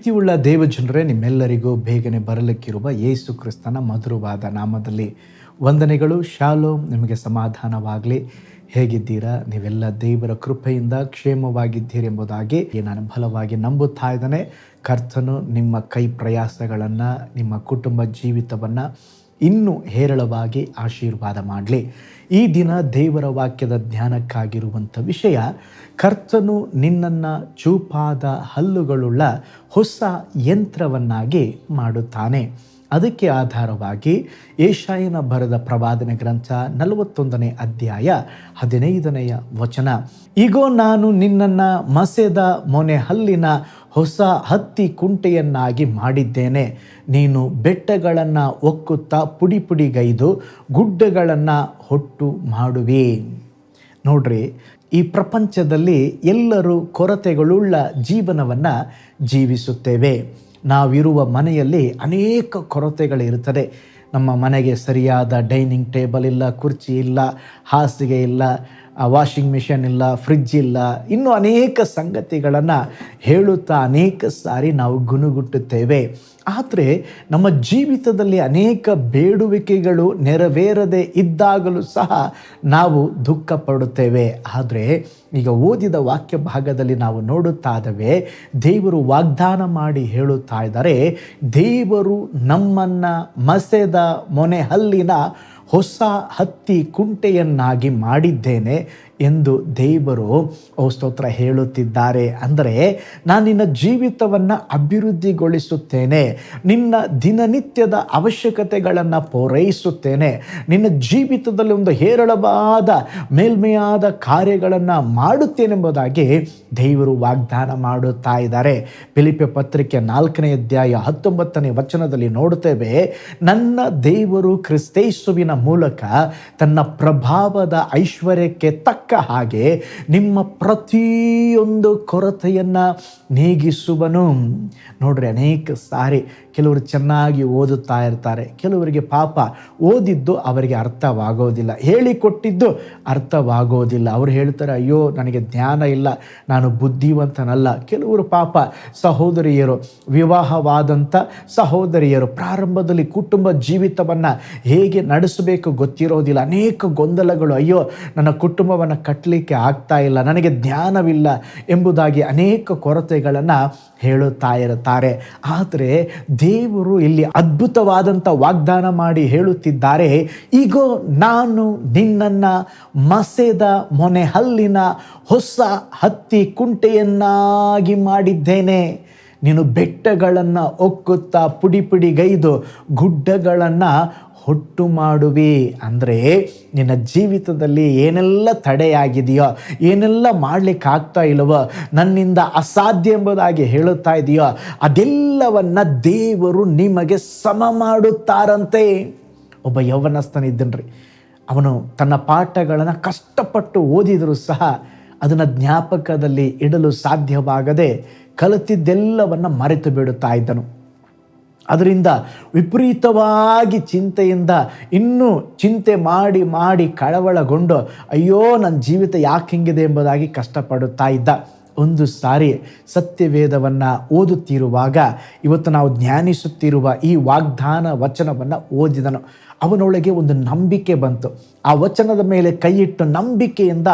ಪ್ರೀತಿಯುಳ್ಳ ದೇವಜನರೇ, ನಿಮ್ಮೆಲ್ಲರಿಗೂ ಬೇಗನೆ ಬರಲಿಕ್ಕಿರುವ ಯೇಸು ಕ್ರಿಸ್ತನ ಮಧುರವಾದ ನಾಮದಲ್ಲಿ ವಂದನೆಗಳು. ಶಾಲೋ ನಿಮಗೆ ಸಮಾಧಾನವಾಗಲಿ. ಹೇಗಿದ್ದೀರಾ? ನೀವೆಲ್ಲ ದೇವರ ಕೃಪೆಯಿಂದ ಕ್ಷೇಮವಾಗಿದ್ದೀರೆಂಬುದಾಗಿ ನಾನು ಬಲವಾಗಿ ನಂಬುತ್ತಾ ಇದ್ದಾನೆ. ಕರ್ತನು ನಿಮ್ಮ ಕೈ ಪ್ರಯಾಸಗಳನ್ನು ನಿಮ್ಮ ಕುಟುಂಬ ಜೀವಿತವನ್ನು ಇನ್ನೂ ಹೇರಳವಾಗಿ ಆಶೀರ್ವಾದ ಮಾಡಲಿ. ಈ ದಿನ ದೇವರ ವಾಕ್ಯದ ಧ್ಯಾನಕ್ಕಾಗಿರುವಂಥ ವಿಷಯ, ಕರ್ತನು ನಿನ್ನನ್ನು ಚೂಪಾದ ಹಲ್ಲುಗಳುಳ್ಳ ಹೊಸ ಯಂತ್ರವನ್ನಾಗಿ ಮಾಡುತ್ತಾನೆ. ಅದಕ್ಕೆ ಆಧಾರವಾಗಿ ಏಷಾಯನ ಬರೆದ ಪ್ರವಾದನೆ ಗ್ರಂಥ ನಲವತ್ತೊಂದನೇ ಅಧ್ಯಾಯ ಹದಿನೈದನೆಯ ವಚನ. ಈಗೋ ನಾನು ನಿನ್ನನ್ನು ಮಸೆದ ಮೊನೆ ಹಲ್ಲಿನ ಹೊಸ ಹತ್ತಿ ಕುಂಟೆಯನ್ನಾಗಿ ಮಾಡಿದ್ದೇನೆ. ನೀನು ಬೆಟ್ಟಗಳನ್ನು ಒಕ್ಕುತ್ತಾ ಪುಡಿ ಪುಡಿಗೈದು ಗುಡ್ಡಗಳನ್ನು ಹೊಟ್ಟು ಮಾಡುವೆ. ನೋಡ್ರಿ, ಈ ಪ್ರಪಂಚದಲ್ಲಿ ಎಲ್ಲರೂ ಕೊರತೆಗಳುಳ್ಳ ಜೀವನವನ್ನು ಜೀವಿಸುತ್ತೇವೆ. ನಾವಿರುವ ಮನೆಯಲ್ಲಿ ಅನೇಕ ಕೊರತೆಗಳಿರುತ್ತದೆ. ನಮ್ಮ ಮನೆಗೆ ಸರಿಯಾದ ಡೈನಿಂಗ್ ಟೇಬಲ್ ಇಲ್ಲ ಕುರ್ಚಿ ಇಲ್ಲ ಹಾಸಿಗೆ ಇಲ್ಲ ವಾಷಿಂಗ್ ಮಿಷಿನ್ ಇಲ್ಲ ಫ್ರಿಜ್ ಇಲ್ಲ, ಇನ್ನೂ ಅನೇಕ ಸಂಗತಿಗಳನ್ನು ಹೇಳುತ್ತಾ ಅನೇಕ ಸಾರಿ ನಾವು ಗುನುಗುಟ್ಟುತ್ತೇವೆ ಆದರೆ ನಮ್ಮ ಜೀವಿತದಲ್ಲಿ ಅನೇಕ ಬೇಡುವಿಕೆಗಳು ನೆರವೇರದೆ ಇದ್ದಾಗಲೂ ಸಹ ನಾವು ದುಃಖ ಪಡುತ್ತೇವೆ ಆದರೆ ಈಗ ಓದಿದ ವಾಕ್ಯ ಭಾಗದಲ್ಲಿ ನಾವು ನೋಡುತ್ತಾ ಇದ್ದೇವೆ ದೇವರು ವಾಗ್ದಾನ ಮಾಡಿ ಹೇಳುತ್ತಾ ಇದ್ದಾರೆ, ದೇವರು ನಮ್ಮನ್ನು ಮಸೆದ ಮೊನೆ ಹಲ್ಲಿನ ಹೊಸ ಹತ್ತಿ ಕುಂಟೆಯನ್ನಾಗಿ ಮಾಡಿದ್ದೇನೆ. ಎಂದು ದೇವರು ಸ್ತೋತ್ರ ಹೇಳುತ್ತಿದ್ದಾರೆ ಅಂದರೆ, ನಾನು ನಿನ್ನ ಜೀವಿತವನ್ನು ಅಭಿವೃದ್ಧಿಗೊಳಿಸುತ್ತೇನೆ, ನಿನ್ನ ದಿನನಿತ್ಯದ ಅವಶ್ಯಕತೆಗಳನ್ನು ಪೂರೈಸುತ್ತೇನೆ, ನಿನ್ನ ಜೀವಿತದಲ್ಲಿ ಒಂದು ಹೇರಳವಾದ, ಮೇಲ್ಮೆಯಾದ ಕಾರ್ಯಗಳನ್ನು ಮಾಡುತ್ತೇನೆಂಬುದಾಗಿ ದೇವರು ವಾಗ್ದಾನ ಮಾಡುತ್ತಾ ಇದ್ದಾರೆ. ಪಿಲಿಪೆ ಪತ್ರಿಕೆ ನಾಲ್ಕನೇ ಅಧ್ಯಾಯ ಹತ್ತೊಂಬತ್ತನೇ ವಚನದಲ್ಲಿ ನೋಡುತ್ತೇವೆ, ನನ್ನ ದೇವರು ಕ್ರಿಸ್ತೈಸುವಿನ ಮೂಲಕ ತನ್ನ ಪ್ರಭಾವದ ಐಶ್ವರ್ಯಕ್ಕೆ ತಕ್ಕ ಹಾಗೆ ನಿಮ್ಮ ಪ್ರತಿಯೊಂದು ಕೊರತೆಯನ್ನು ನೀಗಿಸುವನು. ನೋಡ್ರಿ ಅನೇಕ ಸಾರಿ ಕೆಲವರು ಚೆನ್ನಾಗಿ ಓದುತ್ತಾ ಇರ್ತಾರೆ. ಕೆಲವರಿಗೆ ಪಾಪ ಓದಿದ್ದು ಅವರಿಗೆ ಅರ್ಥವಾಗೋದಿಲ್ಲ. ಹೇಳಿಕೊಟ್ಟಿದ್ದು ಅರ್ಥವಾಗೋದಿಲ್ಲ. ಅವರು ಹೇಳ್ತಾರೆ, ಅಯ್ಯೋ, ನನಗೆ ಜ್ಞಾನ ಇಲ್ಲ. ನಾನು ಬುದ್ಧಿವಂತನಲ್ಲ. ಕೆಲವರು ಪಾಪ ಸಹೋದರಿಯರು, ವಿವಾಹವಾದಂಥ ಸಹೋದರಿಯರು, ಪ್ರಾರಂಭದಲ್ಲಿ ಕುಟುಂಬ ಜೀವಿತವನ್ನು ಹೇಗೆ ನಡೆಸಬೇಕು ಗೊತ್ತಿರೋದಿಲ್ಲ. ಅನೇಕ ಗೊಂದಲಗಳು, ಅಯ್ಯೋ, ನನ್ನ ಕುಟುಂಬವನ್ನು ಕಟ್ಟಲಿಕ್ಕೆ ಆಗ್ತಾ ಇಲ್ಲ. ನನಗೆ ಜ್ಞಾನವಿಲ್ಲ ಎಂಬುದಾಗಿ ಅನೇಕ ಕೊರತೆಗಳನ್ನು ಹೇಳುತ್ತಾ ಇರುತ್ತಾರೆ. ಆದರೆ ದೇವರು ಇಲ್ಲಿ ಅದ್ಭುತವಾದಂಥ ವಾಗ್ದಾನ ಮಾಡಿ ಹೇಳುತ್ತಿದ್ದಾರೆ. ಈಗೋ ನಾನು ನಿನ್ನನ್ನು ಮಸೆದ ಮೊನೆ ಹಲ್ಲಿನ ಹೊಸ ಹತ್ತಿ ಕುಂಟೆಯನ್ನಾಗಿ ಮಾಡಿದ್ದೇನೆ. ನೀನು ಬೆಟ್ಟಗಳನ್ನು ಒಕ್ಕುತ್ತಾ ಪುಡಿ ಪುಡಿಗೈದು ಗುಡ್ಡಗಳನ್ನು ಹೊಟ್ಟು ಮಾಡುವಿ ಅಂದರೆ ನಿನ್ನ ಜೀವಿತದಲ್ಲಿ ಏನೆಲ್ಲ ತಡೆಯಾಗಿದೆಯೋ, ಏನೆಲ್ಲ ಮಾಡಲಿಕ್ಕೆ ಆಗ್ತಾ ಇಲ್ಲವೋ, ನನ್ನಿಂದ ಅಸಾಧ್ಯ ಎಂಬುದಾಗಿ ಹೇಳುತ್ತಾ ಇದೆಯೋ, ಅದೆಲ್ಲವನ್ನು ದೇವರು ನಿಮಗೆ ಸಮ ಮಾಡುತ್ತಾರಂತೆ. ಒಬ್ಬ ಯೌವನಸ್ಥನಿದ್ದನ್ರಿ. ಅವನು ತನ್ನ ಪಾಠಗಳನ್ನು ಕಷ್ಟಪಟ್ಟು ಓದಿದರೂ ಸಹ ಅದನ್ನು ಜ್ಞಾಪಕದಲ್ಲಿ ಇಡಲು ಸಾಧ್ಯವಾಗದೆ ಕಲಿತಿದ್ದೆಲ್ಲವನ್ನು ಮರೆತು ಬಿಡುತ್ತಾ ಇದ್ದನು. ಅದರಿಂದ ವಿಪರೀತವಾಗಿ ಚಿಂತೆಯಿಂದ ಇನ್ನೂ ಚಿಂತೆ ಮಾಡಿ ಮಾಡಿ ಕಳವಳಗೊಂಡು, ಅಯ್ಯೋ, ನನ್ನ ಜೀವಿತ ಯಾಕೆ ಹಿಂಗಿದೆ ಎಂಬುದಾಗಿ ಕಷ್ಟಪಡುತ್ತಾ ಇದ್ದ ಒಂದು ಸಾರಿ ಸತ್ಯವೇದವನ್ನು ಓದುತ್ತಿರುವಾಗ, ಇವತ್ತು ನಾವು ಧ್ಯಾನಿಸುತ್ತಿರುವ ಈ ವಾಗ್ದಾನ ವಚನವನ್ನು ಓದಿದನು. ಅವನೊಳಗೆ ಒಂದು ನಂಬಿಕೆ ಬಂತು. ಆ ವಚನದ ಮೇಲೆ ಕೈಯಿಟ್ಟು ನಂಬಿಕೆಯಿಂದ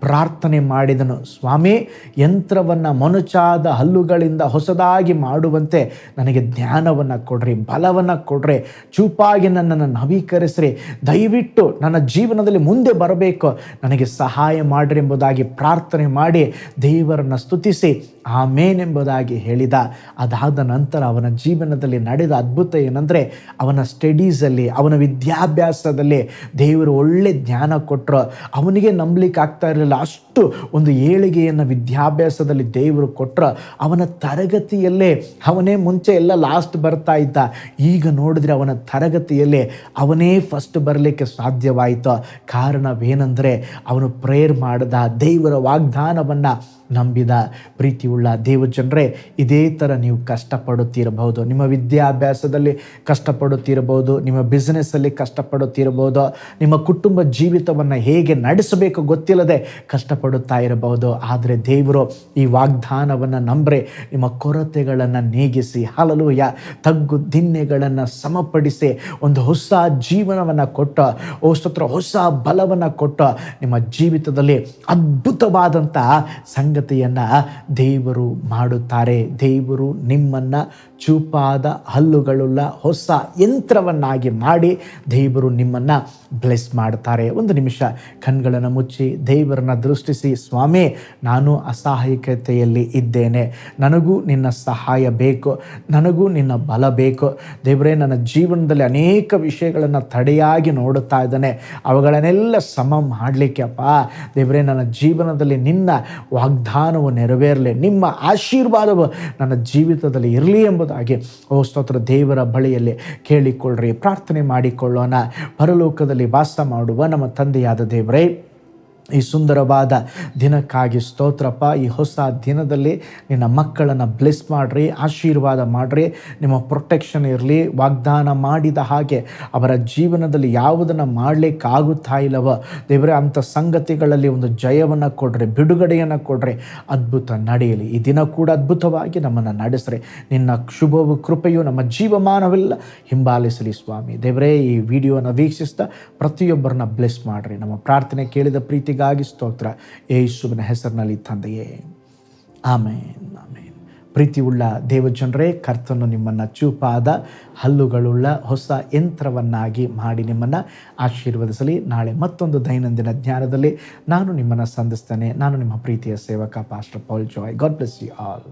ಪ್ರಾರ್ಥನೆ ಮಾಡಿದನು. ಸ್ವಾಮಿ, ಯಂತ್ರವನ್ನು ಮನುಚಾದ ಹಲ್ಲುಗಳಿಂದ ಹೊಸದಾಗಿ ಮಾಡುವಂತೆ ನನಗೆ ಜ್ಞಾನವನ್ನು ಕೊಡ್ರಿ, ಬಲವನ್ನು ಕೊಡ್ರಿ, ಚೂಪಾಗಿ ನನ್ನನ್ನು ನವೀಕರಿಸ್ರಿ. ದಯವಿಟ್ಟು ನನ್ನ ಜೀವನದಲ್ಲಿ ಮುಂದೆ ಬರಬೇಕು. ನನಗೆ ಸಹಾಯ ಮಾಡ್ರಿ ಎಂಬುದಾಗಿ ಪ್ರಾರ್ಥನೆ ಮಾಡಿ ದೇವರನ್ನು ಸ್ತುತಿಸಿ ಆಮೇನೆಂಬುದಾಗಿ ಹೇಳಿದ. ಅದಾದ ನಂತರ ಅವನ ಜೀವನದಲ್ಲಿ ನಡೆದ ಅದ್ಭುತ ಏನಂದರೆ ಅವನ ಸ್ಟಡೀಸಲ್ಲಿ ಅವನ ವಿದ್ಯಾಭ್ಯಾಸದಲ್ಲಿ ದೇವರು ಒಳ್ಳೆ ಜ್ಞಾನ ಕೊಟ್ಟರು ಅವನಿಗೆ ನಂಬಲಿಕ್ಕೆ ಆಗ್ತಾ ಇರಲಿಲ್ಲ. ಅಷ್ಟು ಒಂದು ಏಳಿಗೆಯನ್ನು ವಿದ್ಯಾಭ್ಯಾಸದಲ್ಲಿ ದೇವರು ಕೊಟ್ಟರು ಅವನ ತರಗತಿಯಲ್ಲೇ ಅವನೇ ಮುಂಚೆ ಎಲ್ಲ ಲಾಸ್ಟ್ ಬರ್ತಾ ಇದ್ದ. ಈಗ ನೋಡಿದ್ರೆ ಅವನ ತರಗತಿಯಲ್ಲೇ ಅವನೇ ಫಸ್ಟ್ ಬರಲಿಕ್ಕೆ ಸಾಧ್ಯವಾಯಿತು. ಕಾರಣವೇನೆಂದರೆ ಅವನು ಪ್ರೇಯರ್ ಮಾಡಿದ ದೇವರ ವಾಗ್ದಾನವನ್ನು ನಂಬಿದ ಪ್ರೀತಿಯುಳ್ಳ ದೇವಜನರೇ, ಇದೇ ಥರ ನೀವು ಕಷ್ಟಪಡುತ್ತಿರಬಹುದು. ನಿಮ್ಮ ವಿದ್ಯಾಭ್ಯಾಸದಲ್ಲಿ ಕಷ್ಟಪಡುತ್ತಿರಬಹುದು, ನಿಮ್ಮ ಬಿಸ್ನೆಸ್ಸಲ್ಲಿ ಕಷ್ಟಪಡುತ್ತಿರಬಹುದು, ನಿಮ್ಮ ಕುಟುಂಬ ಜೀವಿತವನ್ನು ಹೇಗೆ ನಡೆಸಬೇಕು ಗೊತ್ತಿಲ್ಲದೆ ಕಷ್ಟಪಡುತ್ತಾ ಇರಬಹುದು. ಆದರೆ ದೇವರು ಈ ವಾಗ್ದಾನವನ್ನು ನಂಬ್ರೆ, ನಿಮ್ಮ ಕೊರತೆಗಳನ್ನು ನೀಗಿಸಿ ಹಲಲುಯ ತಗ್ಗು ದಿನ್ನೆಗಳನ್ನು ಸಮಪಡಿಸಿ, ಒಂದು ಹೊಸ ಜೀವನವನ್ನು ಕೊಟ್ಟ ಹೊಸತ್ರ ಹೊಸ ಬಲವನ್ನು ಕೊಟ್ಟ ನಿಮ್ಮ ಜೀವಿತದಲ್ಲಿ ಅದ್ಭುತವಾದಂಥ ಸಂಗತಿಯನ್ನು ದೇವರು ಮಾಡುತ್ತಾರೆ. ದೇವರು ನಿಮ್ಮನ್ನು ಚೂಪಾದ ಹಲ್ಲುಗಳುಳ್ಳ ಹೊಸ ಯಂತ್ರವನ್ನಾಗಿ ಮಾಡಿ ದೇವರು ನಿಮ್ಮನ್ನು ಬ್ಲೆಸ್ ಮಾಡ್ತಾರೆ. ಒಂದು ನಿಮಿಷ ಕಣ್ಗಳನ್ನು ಮುಚ್ಚಿ ದೇವರನ್ನು ದೃಷ್ಟಿಸಿ, ಸ್ವಾಮಿ, ನಾನು ಅಸಹಾಯಕತೆಯಲ್ಲಿ ಇದ್ದೇನೆ. ನನಗೂ ನಿನ್ನ ಸಹಾಯ ಬೇಕು. ನನಗೂ ನಿನ್ನ ಬಲ ಬೇಕು. ದೇವರೇ, ನನ್ನ ಜೀವನದಲ್ಲಿ ಅನೇಕ ವಿಷಯಗಳನ್ನು ತಡೆಯಾಗಿ ನೋಡುತ್ತಾ ಇದ್ದಾನೆ. ಅವುಗಳನ್ನೆಲ್ಲ ಸಮ ಮಾಡಲಿಕ್ಕೆ ಅಪ್ಪ. ದೇವರೇ, ನನ್ನ ಜೀವನದಲ್ಲಿ ನಿನ್ನ ವಾಗ್ದಾನವು ನೆರವೇರಲಿ. ನಿಮ್ಮ ಆಶೀರ್ವಾದವು ನನ್ನ ಜೀವಿತದಲ್ಲಿ ಇರಲಿ ಎಂಬುದಾಗಿ. ಓ ಸ್ತೋತ್ರ ದೇವರ ಬಳಿಯಲ್ಲಿ ಕೇಳಿಕೊಳ್ಳ್ರಿ. ಪ್ರಾರ್ಥನೆ ಮಾಡಿಕೊಳ್ಳೋಣ. ಪರಲೋಕದಲ್ಲಿ ವಾಸ ಮಾಡುವ ನಮ್ಮ ತಂದೆಯಾದ ದೇವರೇ ಈ ಸುಂದರವಾದ ದಿನಕ್ಕಾಗಿ ಸ್ತೋತ್ರಪ್ಪ. ಈ ಹೊಸ ದಿನದಲ್ಲಿ ನಿನ್ನ ಮಕ್ಕಳನ್ನು ಬ್ಲೆಸ್ ಮಾಡಿರಿ, ಆಶೀರ್ವಾದ ಮಾಡಿರಿ. ನಿಮ್ಮ ಪ್ರೊಟೆಕ್ಷನ್ ಇರಲಿ, ವಾಗ್ದಾನ ಮಾಡಿದ ಹಾಗೆ ಅವರ ಜೀವನದಲ್ಲಿ ಯಾವುದನ್ನು ಮಾಡಲಿಕ್ಕಾಗುತ್ತಾ ಇಲ್ಲವೋ. ದೇವರೇ, ಅಂಥ ಸಂಗತಿಗಳಲ್ಲಿ ಒಂದು ಜಯವನ್ನು ಕೊಡ್ರಿ, ಬಿಡುಗಡೆಯನ್ನು ಕೊಡ್ರಿ. ಅದ್ಭುತ ನಡೆಯಲಿ. ಈ ದಿನ ಕೂಡ ಅದ್ಭುತವಾಗಿ ನಮ್ಮನ್ನು ನಡೆಸ್ರಿ. ನಿನ್ನ ಶುಭವು, ಕೃಪೆಯು ನಮ್ಮ ಜೀವಮಾನವೆಲ್ಲ ಹಿಂಬಾಲಿಸಲಿ ಸ್ವಾಮಿ. ದೇವರೇ, ಈ ವಿಡಿಯೋನ ವೀಕ್ಷಿಸ್ತಾ ಪ್ರತಿಯೊಬ್ಬರನ್ನ ಬ್ಲೆಸ್ ಮಾಡಿರಿ. ನಮ್ಮ ಪ್ರಾರ್ಥನೆ ಕೇಳಿದ ಪ್ರೀತಿಗಾಗಿ ಸ್ತೋತ್ರ. ಯೇಸುವಿನ ಹೆಸರಿನಲ್ಲಿ ತಂದೆಯೇ. ಆಮೇನ್ ಆಮೇನ್. ಪ್ರೀತಿಯುಳ್ಳ ದೇವಜನರೇ, ಕರ್ತನು ನಿಮ್ಮನ್ನು ಚೂಪಾದ ಹಲ್ಲುಗಳುಳ್ಳ ಹೊಸ ಯಂತ್ರವನ್ನಾಗಿ ಮಾಡಿ ನಿಮ್ಮನ್ನು ಆಶೀರ್ವದಿಸಲಿ. ನಾಳೆ ಮತ್ತೊಂದು ದೈನಂದಿನ ಜ್ಞಾನದಲ್ಲಿ ನಾನು ನಿಮ್ಮನ್ನು ಸಂಧಿಸ್ತೇನೆ. ನಾನು ನಿಮ್ಮ ಪ್ರೀತಿಯ ಸೇವಕ pastor Paul Joy God bless you all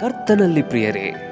ಕರ್ತನಲ್ಲಿ ಪ್ರಿಯರೇ